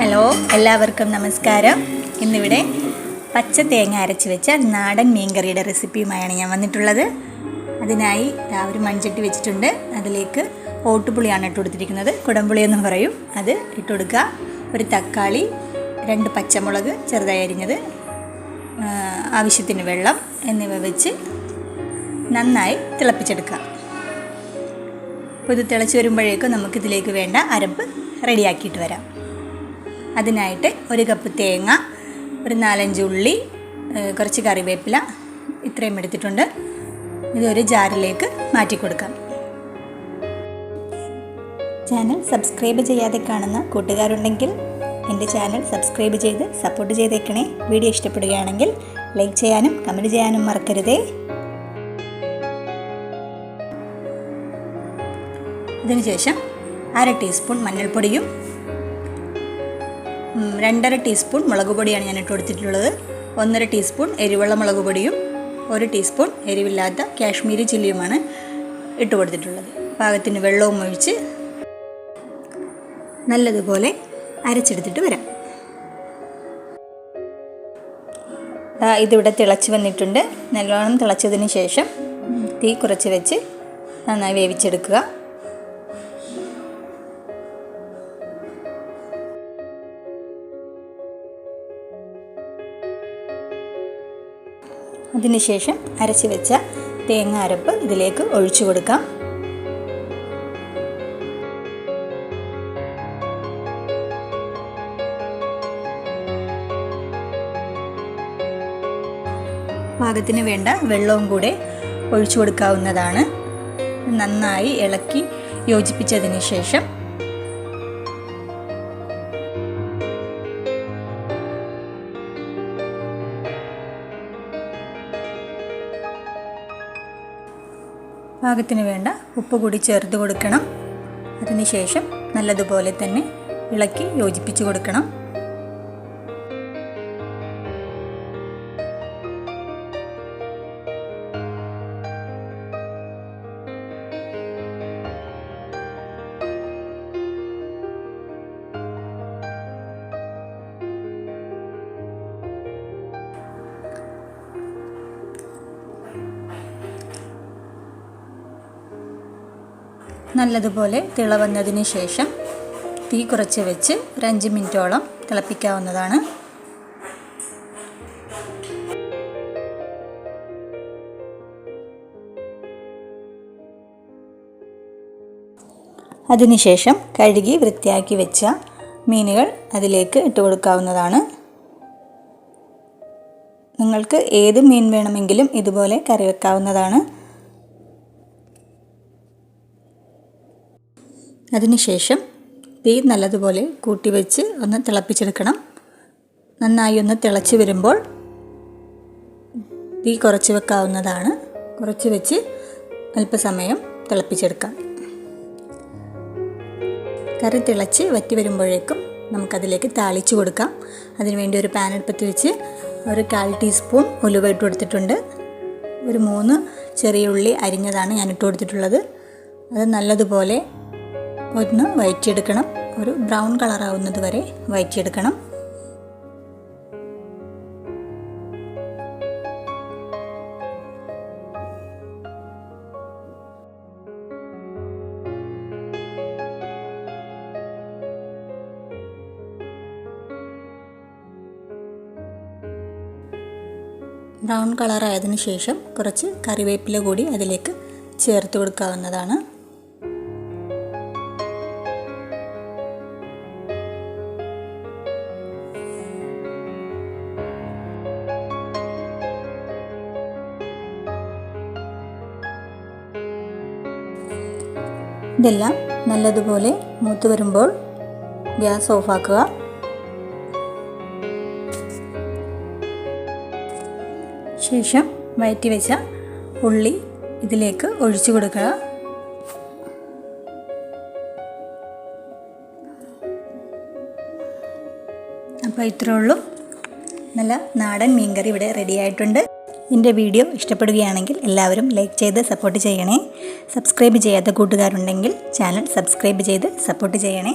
Hello എല്ലാവർക്കും നമസ്കാരം. ഇന്നിവിടെ പച്ച തേങ്ങ അരച്ച് വെച്ച നാടൻ മീൻകറിയുടെ റെസിപ്പിയുമായാണ് ഞാൻ വന്നിട്ടുള്ളത്. അതിനായി ഒരു മൺചട്ടി വെച്ചിട്ടുണ്ട്. അതിലേക്ക് ഓട്ടുപുളിയാണ് ഇട്ട് കൊടുത്തിരിക്കുന്നത്. കുടംപുളി എന്നും പറയും. അത് ഇട്ട് കൊടുക്കുക. ഒരു തക്കാളി രണ്ട് പച്ചമുളക് ചെറുതായി അരിഞ്ഞത്. ആവശ്യത്തിന് വെള്ളം എന്നിവ വെച്ച് നന്നായി തിളപ്പിച്ചെടുക്കുക. അപ്പോൾ ഇത് തിളച്ച് വരുമ്പോഴേക്കും നമുക്കിതിലേക്ക് വേണ്ട അരപ്പ് റെഡിയാക്കിയിട്ട് വരാം. അതിനായിട്ട് ഒരു കപ്പ് തേങ്ങ ഒരു നാലഞ്ച് ഉള്ളി കുറച്ച് കറിവേപ്പില ഇത്രയും എടുത്തിട്ടുണ്ട്. ഇതൊരു ജാറിലേക്ക് മാറ്റി കൊടുക്കാം. ചാനൽ സബ്സ്ക്രൈബ് ചെയ്യാതെ കാണുന്ന കൂട്ടുകാരുണ്ടെങ്കിൽ എന്റെ ചാനൽ സബ്സ്ക്രൈബ് ചെയ്ത് സപ്പോർട്ട് ചെയ്തേക്കണേ. വീഡിയോ ഇഷ്ടപ്പെടുകയാണെങ്കിൽ ലൈക്ക് ചെയ്യാനും കമന്റ് ചെയ്യാനും മറക്കരുതേ. അതിനുശേഷം അര ടീസ്പൂൺ മഞ്ഞൾപ്പൊടിയും രണ്ടര ടീസ്പൂൺ മുളക് പൊടിയാണ് ഞാൻ ഇട്ട് കൊടുത്തിട്ടുള്ളത്. ഒന്നര ടീസ്പൂൺ എരിവുള്ള മുളക് പൊടിയും ഒരു ടീസ്പൂൺ എരിവില്ലാത്ത കാശ്മീരി ചില്ലിയുമാണ് ഇട്ട് കൊടുത്തിട്ടുള്ളത്. പാകത്തിന് വെള്ളവും ഒഴിച്ച് നല്ലതുപോലെ അരച്ചെടുത്തിട്ട് വരാം. ഇതിവിടെ തിളച്ച് വന്നിട്ടുണ്ട്. നല്ലോണം തിളച്ചതിന് ശേഷം തീ കുറച്ച് വെച്ച് നന്നായി വേവിച്ചെടുക്കുക. അതിനുശേഷം അരച്ച് വെച്ച തേങ്ങ അരപ്പ് ഇതിലേക്ക് ഒഴിച്ചു കൊടുക്കാം. പാകത്തിന് വേണ്ട വെള്ളവും കൂടെ ഒഴിച്ചു കൊടുക്കാവുന്നതാണ്. നന്നായി ഇളക്കി യോജിപ്പിച്ചതിന് ശേഷം പാകത്തിന് വേണ്ട ഉപ്പ് കൂടി ചേർത്ത് കൊടുക്കണം. അതിനുശേഷം നല്ലതുപോലെ തന്നെ ഇളക്കി യോജിപ്പിച്ച് കൊടുക്കണം. നല്ലതുപോലെ തിളവന്നതിന് ശേഷം തീ കുറച്ച് വെച്ച് ഒരു അഞ്ച് മിനിറ്റോളം തിളപ്പിക്കാവുന്നതാണ്. അതിനുശേഷം കഴുകി വൃത്തിയാക്കി വെച്ച മീനുകൾ അതിലേക്ക് ഇട്ട് കൊടുക്കാവുന്നതാണ്. നിങ്ങൾക്ക് ഏത് മീൻ വേണമെങ്കിലും ഇതുപോലെ കറി വെക്കാവുന്നതാണ്. അതിനുശേഷം തീ നല്ലതുപോലെ കൂട്ടി വെച്ച് ഒന്ന് തിളപ്പിച്ചെടുക്കണം. നന്നായി ഒന്ന് തിളച്ച് വരുമ്പോൾ തീ കുറച്ച് വെക്കാവുന്നതാണ്. കുറച്ച് വെച്ച് അല്പസമയം തിളപ്പിച്ചെടുക്കാം. കറി തിളച്ച് വറ്റി വരുമ്പോഴേക്കും നമുക്കതിലേക്ക് താളിച്ച് കൊടുക്കാം. അതിനുവേണ്ടി ഒരു പാൻ എടുപ്പത്ത് വെച്ച് ഒരു കാൽ ടീസ്പൂൺ ഉലുവ ഇട്ട് കൊടുത്തിട്ടുണ്ട്. ഒരു മൂന്ന് ചെറിയ ഉള്ളി അരിഞ്ഞതാണ് ഞാൻ ഇട്ട് കൊടുത്തിട്ടുള്ളത്. അത് നല്ലതുപോലെ ഒന്ന് വയറ്റിയെടുക്കണം. ഒരു ബ്രൗൺ കളർ ആവുന്നത് വരെ വയറ്റിയെടുക്കണം. ബ്രൗൺ കളറായതിനു ശേഷം കുറച്ച് കറിവേപ്പില കൂടി അതിലേക്ക് ചേർത്ത് കൊടുക്കാവുന്നതാണ്. ഇതെല്ലാം നല്ലതുപോലെ മൂത്ത് വരുമ്പോൾ ഗ്യാസ് ഓഫാക്കുക. ശേഷം വയറ്റി വെച്ച ഉള്ളി ഇതിലേക്ക് ഒഴിച്ചു കൊടുക്കുക. അപ്പോൾ ഇത്രേ ഉള്ളൂ. നല്ല നാടൻ മീൻകറി ഇവിടെ റെഡി ആയിട്ടുണ്ട്. എന്റെ വീഡിയോ ഇഷ്ടപ്പെടുകയാണെങ്കിൽ എല്ലാവരും ലൈക്ക് ചെയ്ത് സപ്പോർട്ട് ചെയ്യണേ. സബ്സ്ക്രൈബ് ചെയ്യാത്ത കൂട്ടുകാരുണ്ടെങ്കിൽ ചാനൽ സബ്സ്ക്രൈബ് ചെയ്ത് സപ്പോർട്ട് ചെയ്യണേ.